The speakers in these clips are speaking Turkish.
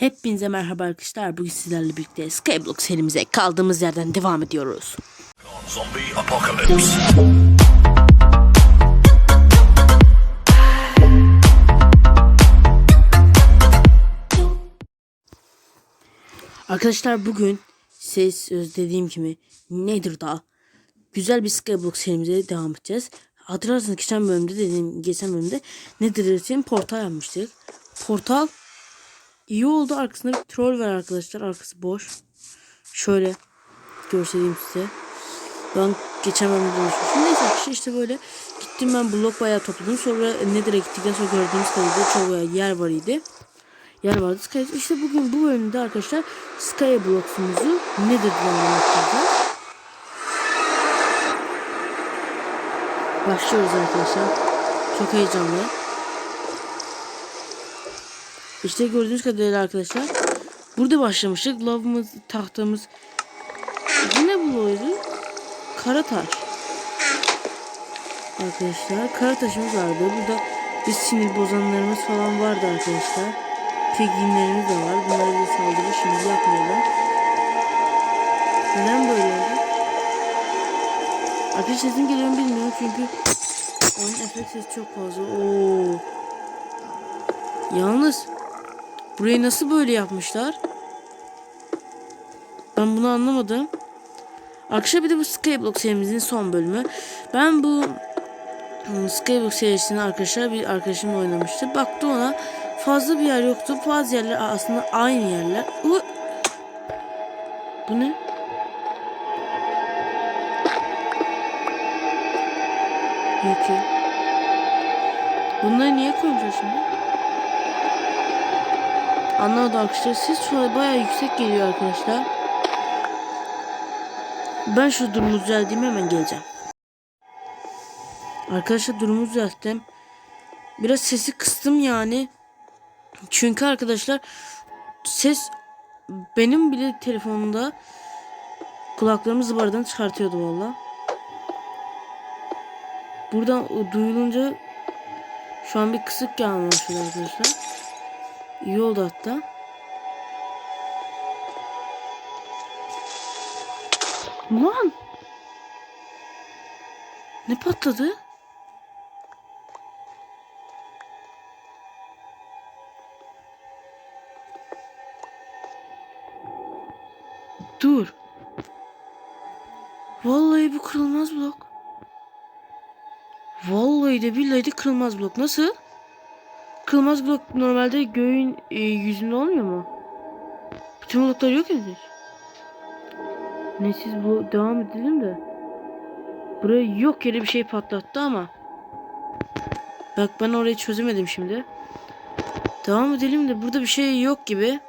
Hepinize merhaba arkadaşlar. Bugün sizlerle birlikte Skyblock serimize kaldığımız yerden devam ediyoruz. Arkadaşlar bugün söz dediğim gibi nedir daha güzel bir Skyblock serimize devam edeceğiz. Hatırlarsanız geçen bölümde dediğim geçen bölümde nedir için portal yapmıştık. Portal iyi oldu. Arkasında bir troll var arkadaşlar. Arkası boş. Şöyle göstereyim size. Ben bölümde konuşmuşum. Neyse arkadaşlar işte böyle gittim ben blok bayağı topladım. Sonra Nether'a gittikten sonra gördüğümüz kadarıyla çok yer var idi. Yer vardı. Sky, işte bugün bu bölümde arkadaşlar Skyblocks'umuzu Nether'dan anlatacağız. Başlıyoruz arkadaşlar. Çok heyecanlı. İşte gördüğünüz kadarıyla arkadaşlar. Burada başlamıştık. Lavımız, tahtamız. Bu ne bloğuydu? Kara taş. Arkadaşlar kara taşımız vardı. Burada bir sinir bozanlarımız falan vardı arkadaşlar. Piglinlerimiz de var. Bunları da saldırı şimdi yapmıyorlar. Neden böyle oldu? Arkadaşlar sesim geliyor bilmiyorum çünkü oyun efekt sesi çok fazla. Oo. Yalnız burayı nasıl böyle yapmışlar? Ben bunu anlamadım. Arkadaşlar bir de bu Skyblock serimizin son bölümü. Ben bu hmm, Skyblock serisini arkadaşlar bir arkadaşımla oynamıştı. Baktı ona fazla bir yer yoktu. Bazı yerler aslında aynı yerler. U bu ne? Peki. Bunları niye koymuşlar şimdi? Anlamadım arkadaşlar. Ses şu an bayağı yüksek geliyor arkadaşlar. Ben şu durumu düzelteyim hemen geleceğim. Arkadaşlar durumu düzelttim. Biraz sesi kıstım yani. Çünkü arkadaşlar ses benim bile telefonumda kulaklarımı zıbaradan çıkartıyordu valla. Buradan duyulunca şu an bir kısık gelmeye arkadaşlar. İyi oldu hatta. Lan! Ne patladı? Dur. Vallahi bu kırılmaz blok. Vallahi de billahi de kırılmaz blok. Nasıl? Kırılmaz blok normalde göğün e, yüzünde olmuyor mu? Bütün bloklar yok edilir. Ne siz bu devam edelim de. Buraya yok yere bir şey patlattı ama. Bak ben orayı çözemedim şimdi. Devam edelim de burada bir şey yok gibi.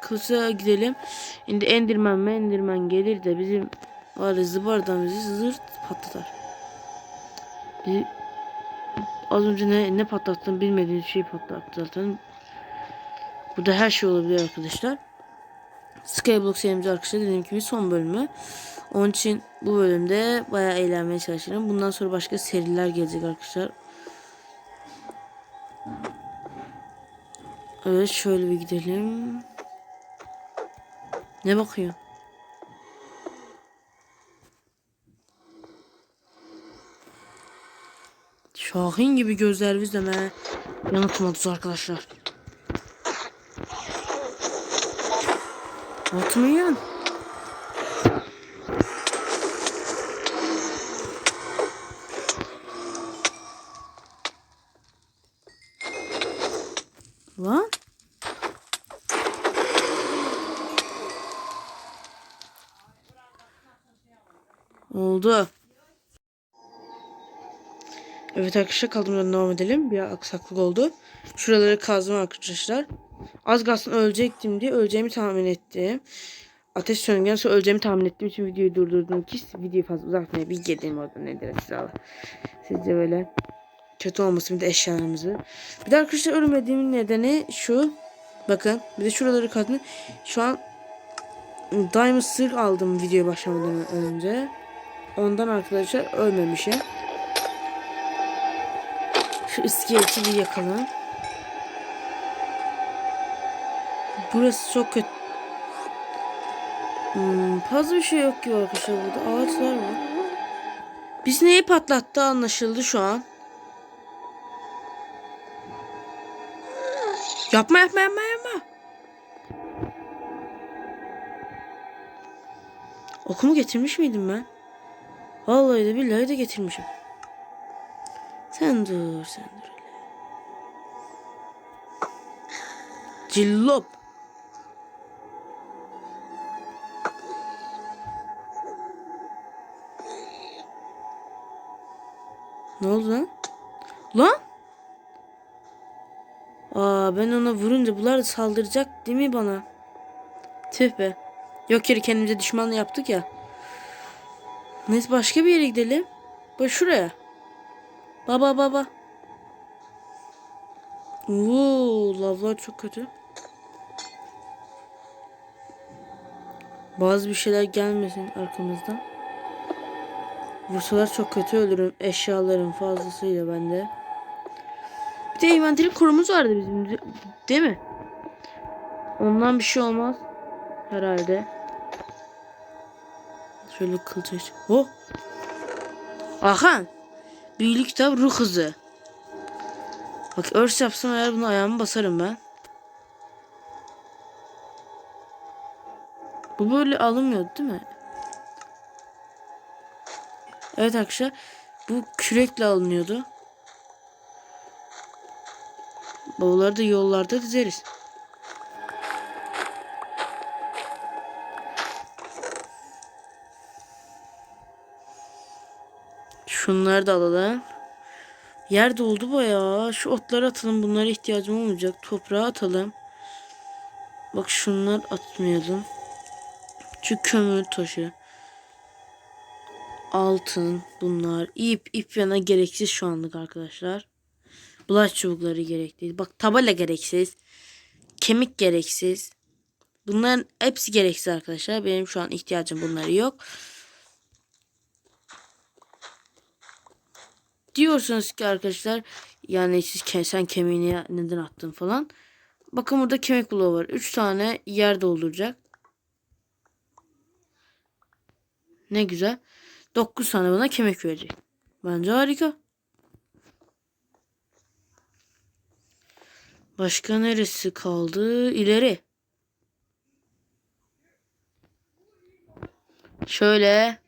Kısa gidelim. Şimdi Enderman mı Enderman gelir de bizim var zıbardan bizi zırt patlatar. Bizi az önce ne, ne patlattığını bilmediğiniz şey patlattı zaten. Burada her şey olabilir arkadaşlar. Skyblock serimiz arkadaşlar dediğim gibi son bölümü. Onun için bu bölümde bayağı eğlenmeye çalışıyorum. Bundan sonra başka seriler gelecek arkadaşlar. Evet şöyle bir gidelim. Ne bakıyor? Şahin gibi gözler bizleme. Yanıltmadınız arkadaşlar. Atmayın. Lan. Oldu. Evet arkadaşlar kaldığımızdan devam edelim. Bir aksaklık oldu. Şuraları kazdım arkadaşlar. Az kalsın ölecektim diye öleceğimi tahmin ettim. Ateş söndükten sonra öleceğimi tahmin ettiğim için videoyu durdurdum ki videoyu fazla uzatmaya bir gidelim orada nedir size Sizce böyle kötü olmasın bir de eşyalarımızı. Bir de arkadaşlar ölmediğimin nedeni şu. Bakın bir de şuraları kazdım. Şu an Diamond Sırk aldım video başlamadan önce. Ondan arkadaşlar ölmemişim. Şu iskeleti bir yakalım. Burası çok kötü. Hmm, fazla bir şey yok ki arkadaşlar burada. Ağaçlar var. Biz neyi patlattı anlaşıldı şu an. Yapma yapma yapma yapma. Okumu getirmiş miydim ben? Vallahi de billahi de getirmişim. Sen dur sen dur. Cillop. Ne oldu lan? Lan? Aa ben ona vurunca bunlar saldıracak değil mi bana? Tüh be. Yok yeri kendimize düşman yaptık ya. Neyse başka bir yere gidelim. Bak şuraya. Baba baba. Oo, lavlar çok kötü. Bazı bir şeyler gelmesin arkamızdan. Vursalar çok kötü ölürüm. Eşyaların fazlasıyla bende. Bir de envanteri korumuz vardı bizim. de- Değil mi? Ondan bir şey olmaz. Herhalde. Şöyle kılıç. Oh. Hakan. Büyülü kitap ruh hızı. Bak örs yapsam eğer bunu ayağımı basarım ben. Bu böyle alınmıyordu değil mi? Evet arkadaşlar. Bu kürekle alınıyordu. Bavulları da yollarda dizeriz. Şunları da alalım. Yer doldu bayağı. Şu otları atalım. Bunlara ihtiyacım olmayacak. Toprağa atalım. Bak şunlar atmayalım. Şu kömür taşı. Altın bunlar. İp ip yana gereksiz şu anlık arkadaşlar. Bulaş çubukları gerekli. Bak tabela gereksiz. Kemik gereksiz. Bunların hepsi gereksiz arkadaşlar. Benim şu an ihtiyacım bunları yok. Diyorsunuz ki arkadaşlar yani siz sen kemiğini neden attın falan. Bakın burada kemik bloğu var. 3 tane yer dolduracak. Ne güzel. 9 tane bana kemik verecek. Bence harika. Başka neresi kaldı? İleri. Şöyle.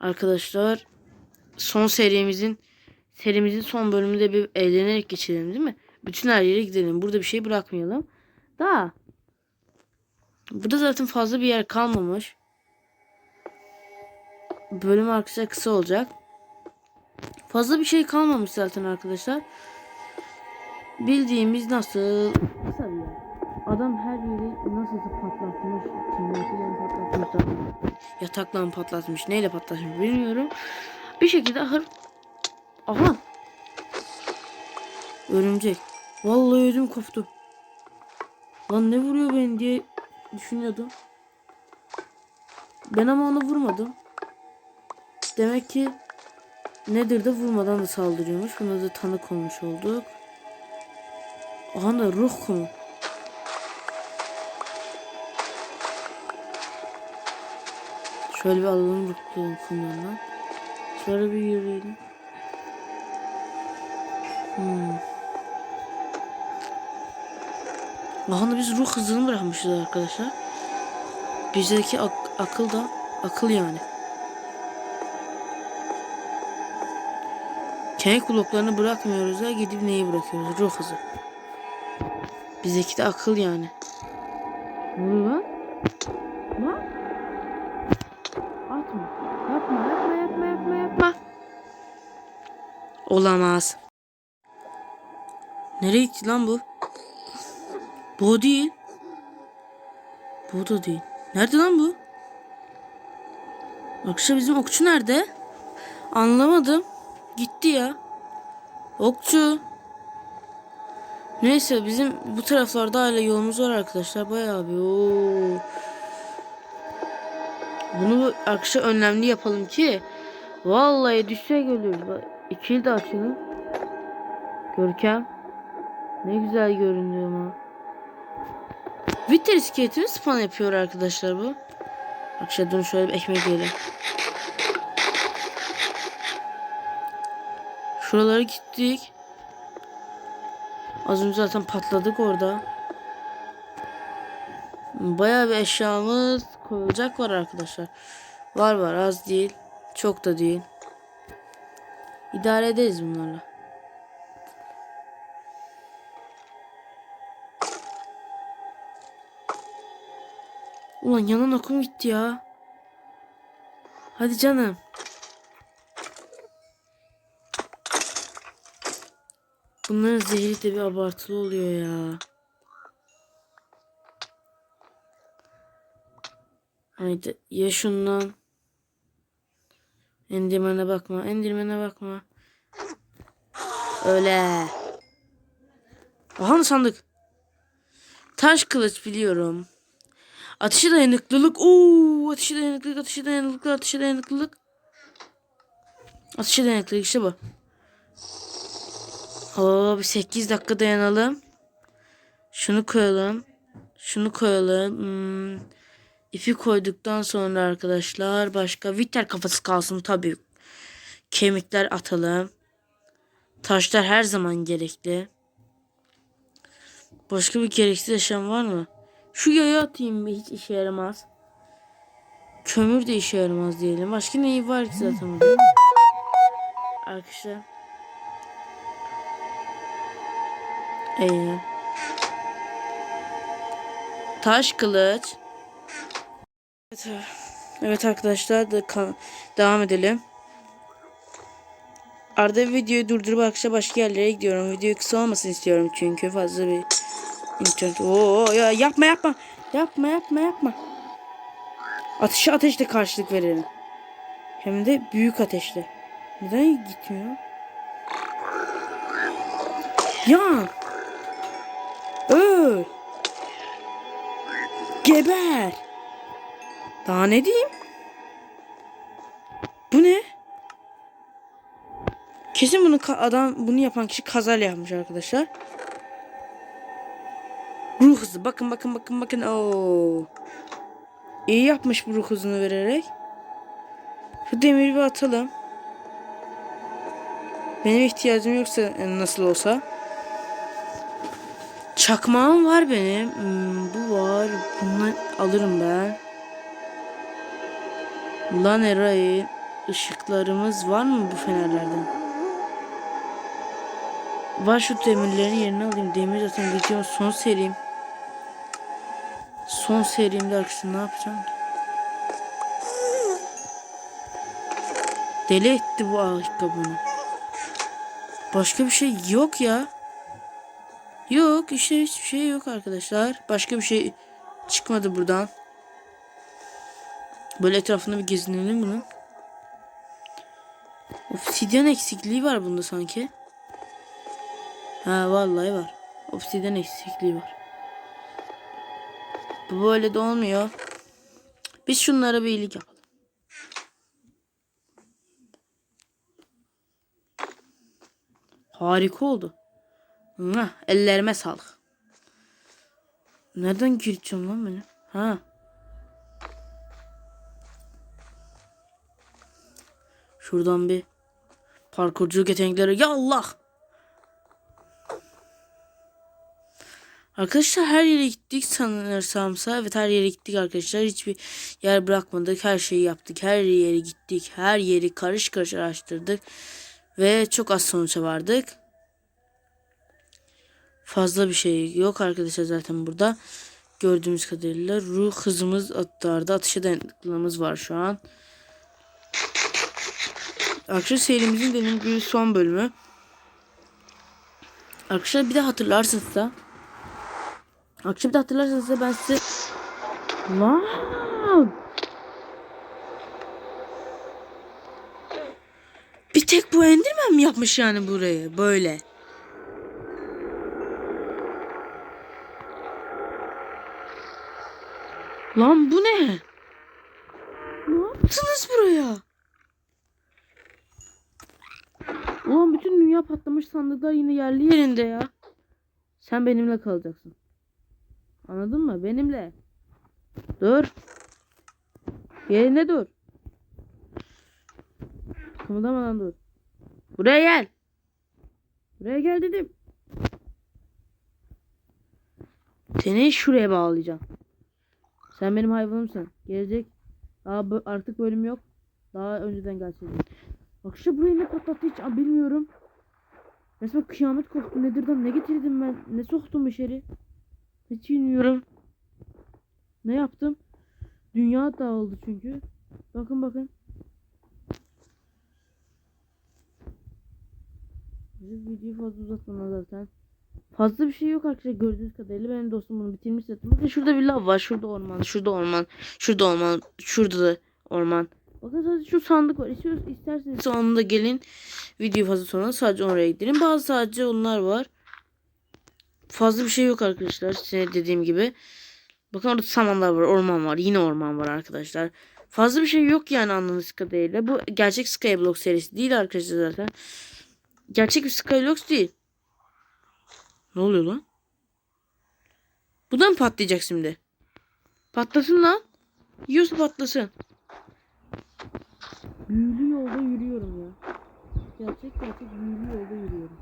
Arkadaşlar son serimizin serimizin son bölümünde bir eğlenerek geçelim değil mi? Bütün her yere gidelim. Burada bir şey bırakmayalım. Daha. Burada zaten fazla bir yer kalmamış. Bölüm arkadaşlar kısa olacak. Fazla bir şey kalmamış zaten arkadaşlar. Bildiğimiz nasıl kısa bir yer. Adam her yeri nasıl patlatmış. Kimyasıyla patlatmış. Yatakla mı patlatmış. Neyle patlatmış bilmiyorum. Bir şekilde ahır. Aha. Örümcek. Vallahi ödüm koptu. Lan ne vuruyor beni diye düşünüyordum. Ben ama onu vurmadım. Demek ki nedir de vurmadan da saldırıyormuş. Buna da tanık olmuş olduk. Aha da ruh kumu. Şöyle bir alalım ruh kumundan. Şöyle bir yürüyelim. Hmm. Da biz ruh hızını bırakmışız arkadaşlar. Bizdeki ak- akıl da akıl yani. Kemik bloklarını bırakmıyoruz ya gidip neyi bırakıyoruz? Ruh hızı. Bizdeki de akıl yani. Ne? Lan? Olamaz. Nereye gitti lan bu? Bu değil. Bu da değil. Nerede lan bu? Akşam bizim okçu nerede? Anlamadım. Gitti ya. Okçu. Neyse bizim bu taraflarda hala yolumuz var arkadaşlar. Bayağı bir. Oo. Bunu arkadaşlar önlemli yapalım ki vallahi düşse ölürüz. Bak, İkili de açalım. Görkem. Ne güzel görünüyor ama. Winter iskeletini spawn yapıyor arkadaşlar bu. Arkadaşlar durun şöyle bir ekmek yiyelim. Şuralara gittik. Az önce zaten patladık orada. Bayağı bir eşyamız koyulacak var arkadaşlar. Var var az değil. Çok da değil. İdare ederiz bunlarla. Ulan yanan okum gitti ya. Hadi canım. Bunların zehri de bir abartılı oluyor ya. Haydi ye şundan. Endirmene bakma. Endirmene bakma. Öyle. Aha sandık? Taş kılıç biliyorum. Ateşe dayanıklılık. Oo, ateşe dayanıklılık, ateşe dayanıklılık, ateşe dayanıklılık. Ateşe dayanıklılık işte bu. Oo, bir 8 dakika dayanalım. Şunu koyalım. Şunu koyalım. Hmm. İpi koyduktan sonra arkadaşlar başka viter kafası kalsın tabii. Kemikler atalım. Taşlar her zaman gerekli. Başka bir gereksiz eşyam var mı? Şu yaya atayım hiç işe yaramaz. Kömür de işe yaramaz diyelim. Başka neyi var ki zaten? Arkadaşlar. Ee, taş kılıç. Evet, evet arkadaşlar da devam edelim. Arada videoyu durdurup akşam başka yerlere gidiyorum. Video kısa olmasın istiyorum çünkü fazla bir internet. Oo ya yapma yapma. Yapma yapma yapma. Ateşe ateşle karşılık verelim. Hem de büyük ateşle. Neden gitmiyor? Ya. Öl. Geber. Daha ne diyeyim? Bu ne? Kesin bunu adam bunu yapan kişi kazayla yapmış arkadaşlar. Ruh hızı. Bakın bakın bakın bakın. Oo. İyi yapmış bu ruh hızını vererek. Şu demiri bir atalım. Benim ihtiyacım yoksa e, nasıl olsa. Çakmağım var benim. Hmm, bu var. Bundan alırım ben. Lan Eray. ışıklarımız var mı bu fenerlerden? Var şu demirlerin yerine alayım. Demir zaten videonun son serim. Son serimde arkadaşlar ne yapacağım ki? Deli etti bu ayakkabını. Başka bir şey yok ya. Yok işte hiçbir şey yok arkadaşlar. Başka bir şey çıkmadı buradan. Böyle etrafında bir gezinelim bunun. Obsidyen eksikliği var bunda sanki. Ha vallahi var. Obsidyen eksikliği var. Bu böyle de olmuyor. Biz şunlara bir iyilik yapalım. Harika oldu. Ellerime sağlık. Nereden gireceğim lan beni? Ha. Şuradan bir parkurculuk yetenekleri. Ya Allah. Arkadaşlar her yere gittik sanırsamsa. Evet her yere gittik arkadaşlar. Hiçbir yer bırakmadık. Her şeyi yaptık. Her yere gittik. Her yeri karış karış araştırdık. Ve çok az sonuca vardık. Fazla bir şey yok arkadaşlar zaten burada. Gördüğümüz kadarıyla ruh hızımız atlarda atışa dayanıklılığımız var şu an. Arkadaşlar serimizin dediğim gibi son bölümü. Arkadaşlar bir de hatırlarsınız da. Arkadaşlar bir de hatırlarsanız da ben size Lan! Bir tek bu Enderman mi yapmış yani burayı böyle? Lan bu ne? Ne yaptınız buraya? Ulan bütün dünya patlamış sandıklar yine yerli yerinde ya. Sen benimle kalacaksın. Anladın mı? Benimle. Dur. Yerine dur. Kımıldamadan dur. Buraya gel. Buraya gel dedim. Seni şuraya bağlayacağım. Sen benim hayvanımsın. Gelecek. Daha artık bölüm yok. Daha önceden gelseydin. Bak şu burayı ne patlattı hiç bilmiyorum. Resmen kıyamet koptu. Nedirden ne getirdim ben? Ne soktum içeri? Hiç bilmiyorum. Ne yaptım? Dünya dağıldı çünkü. Bakın bakın. Videoyu fazla uzatmama zaten. Fazla bir şey yok arkadaşlar gördüğünüz kadarıyla benim dostum bunu bitirmiş zaten. Bakın şurada bir lav var, şurada orman, şurada orman, şurada orman, şurada da orman. Bakın sadece şu sandık var. İstiyorsanız isterseniz sonunda gelin. Video fazla sonra sadece oraya gidelim. Bazı sadece onlar var. Fazla bir şey yok arkadaşlar. Size dediğim gibi. Bakın orada samanlar var, orman var. Yine orman var arkadaşlar. Fazla bir şey yok yani anladığınız kadarıyla. Bu gerçek Skyblock serisi değil arkadaşlar zaten. Gerçek bir Skyblock değil. Ne oluyor lan? Bu da mı patlayacak şimdi? Patlasın lan. Yiyorsa patlasın. Büyülü yolda yürüyorum ya. Gerçek gerçek büyülü yolda yürüyorum.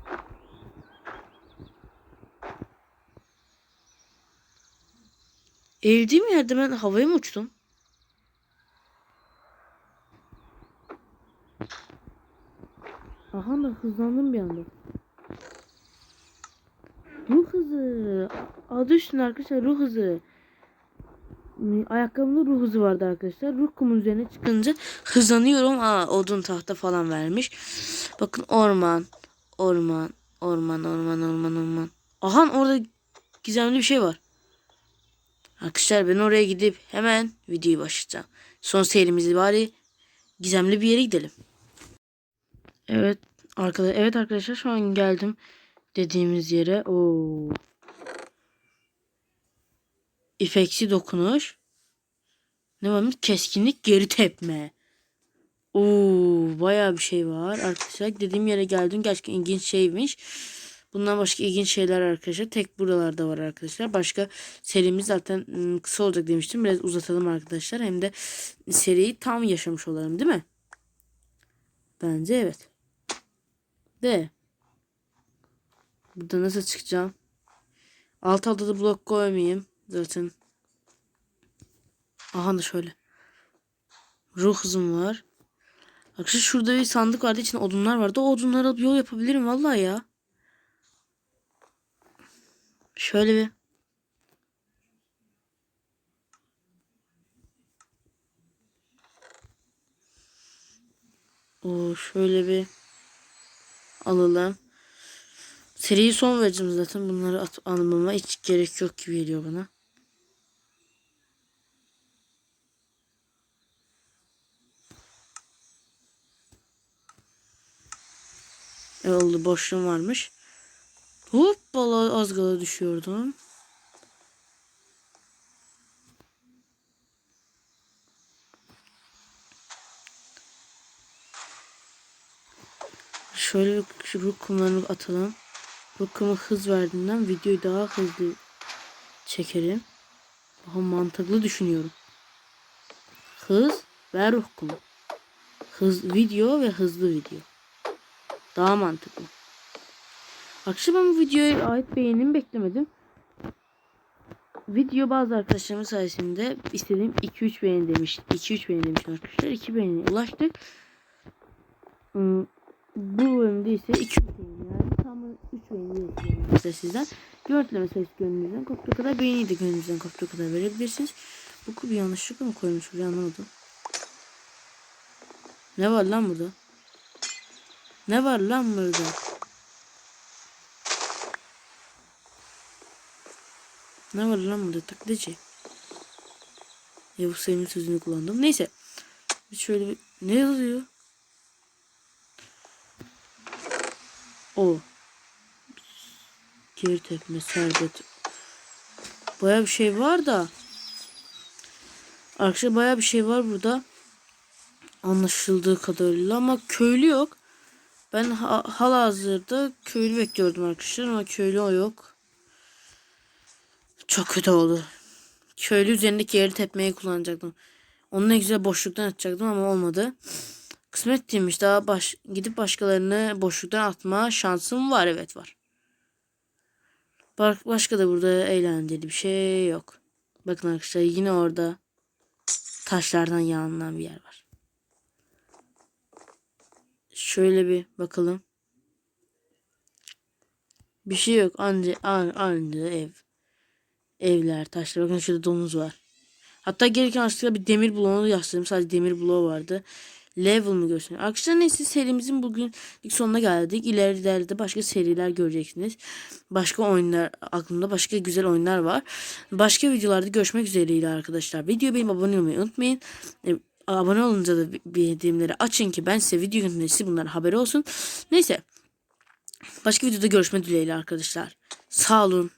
Eğildiğim yerde ben havaya mı uçtum? Aha da hızlandım bir anda. Ruh hızı. Adı üstünde arkadaşlar ruh hızı. Ayakkabımda ruh hızı vardı arkadaşlar. Ruh kumun üzerine çıkınca hızlanıyorum. Aa odun tahta falan vermiş. Bakın orman. Orman. Orman orman orman orman. Aha orada gizemli bir şey var. Arkadaşlar ben oraya gidip hemen videoyu başlayacağım. Son serimizi bari gizemli bir yere gidelim. Evet arkadaşlar evet arkadaşlar şu an geldim dediğimiz yere. Oo. İfeksi dokunuş. Ne varmış? Keskinlik geri tepme. Oo, bayağı bir şey var arkadaşlar. Dediğim yere geldim. Gerçekten ilginç şeymiş. Bundan başka ilginç şeyler arkadaşlar. Tek buralarda var arkadaşlar. Başka serimiz zaten kısa olacak demiştim. Biraz uzatalım arkadaşlar. Hem de seriyi tam yaşamış olalım değil mi? Bence evet. De. Burada nasıl çıkacağım? Alt alta da blok koymayayım. Zaten. Aha da şöyle. Ruh hızım var. Arkadaşlar şurada bir sandık vardı. içinde odunlar vardı. O odunları yol yapabilirim vallahi ya. Şöyle bir. O şöyle bir alalım. Seriyi son vereceğim zaten. Bunları at almama hiç gerek yok gibi geliyor bana. Oldu boşluğum varmış. Hoppala az gala düşüyordum. Şöyle şu ruh kumlarını atalım. Ruh hız verdiğinden videoyu daha hızlı çekerim. Daha mantıklı düşünüyorum. Hız ve ruh kumu. Hız video ve hızlı video. Daha mantıklı. Akşam ben videoya ait beğenimi beklemedim. Video bazı arkadaşlarımın sayesinde istediğim 2-3 beğeni demiş. 2-3 beğeni demiş arkadaşlar. 2 beğeni ulaştık. Hmm, Bu bölümde ise 2 beğeni yani tam 3 beğeni arkadaşlar sizden. Görüntüleme sayısı gönlünüzden koptuğu kadar beğeniyi de gönlünüzden koptuğu kadar verebilirsiniz. Bu bir yanlışlıkla mı koymuş buraya anlamadım. Ne var lan burada? Ne var lan burada? Ne var lan burada taklacı? Ya bu senin sözünü kullandım. Neyse. Bir şöyle bir... Ne yazıyor? O. Geri tepme, servet. Baya bir şey var da. Arkadaşlar baya bir şey var burada. Anlaşıldığı kadarıyla ama köylü yok. Ben ha halihazırda köylü bekliyordum arkadaşlar ama köylü o yok. Çok kötü oldu. Köylü üzerindeki yeri tepmeyi kullanacaktım. Onu ne güzel boşluktan atacaktım ama olmadı. Kısmet değilmiş. Daha baş, gidip başkalarını boşluktan atma şansım var. Evet var. Başka da burada eğlenceli bir şey yok. Bakın arkadaşlar yine orada taşlardan yağlanan bir yer var. Şöyle bir bakalım. Bir şey yok. Anca, an- anca ev. Evler, taşlar. Bakın şurada domuz var. Hatta gereken aslında bir demir bloğunu yasladım. Sadece demir bloğu vardı. Level mı gösteriyor? Arkadaşlar neyse serimizin bugün ilk sonuna geldik. İleride de başka seriler göreceksiniz. Başka oyunlar aklımda başka güzel oyunlar var. Başka videolarda görüşmek üzereyle arkadaşlar. Video benim abone olmayı unutmayın. Abone olunca da bi- bildirimleri açın ki ben size video yönetmesi size bunların haberi olsun. Neyse. Başka videoda görüşmek dileğiyle arkadaşlar. Sağ olun.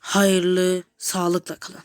Hayırlı, sağlıkla kalın.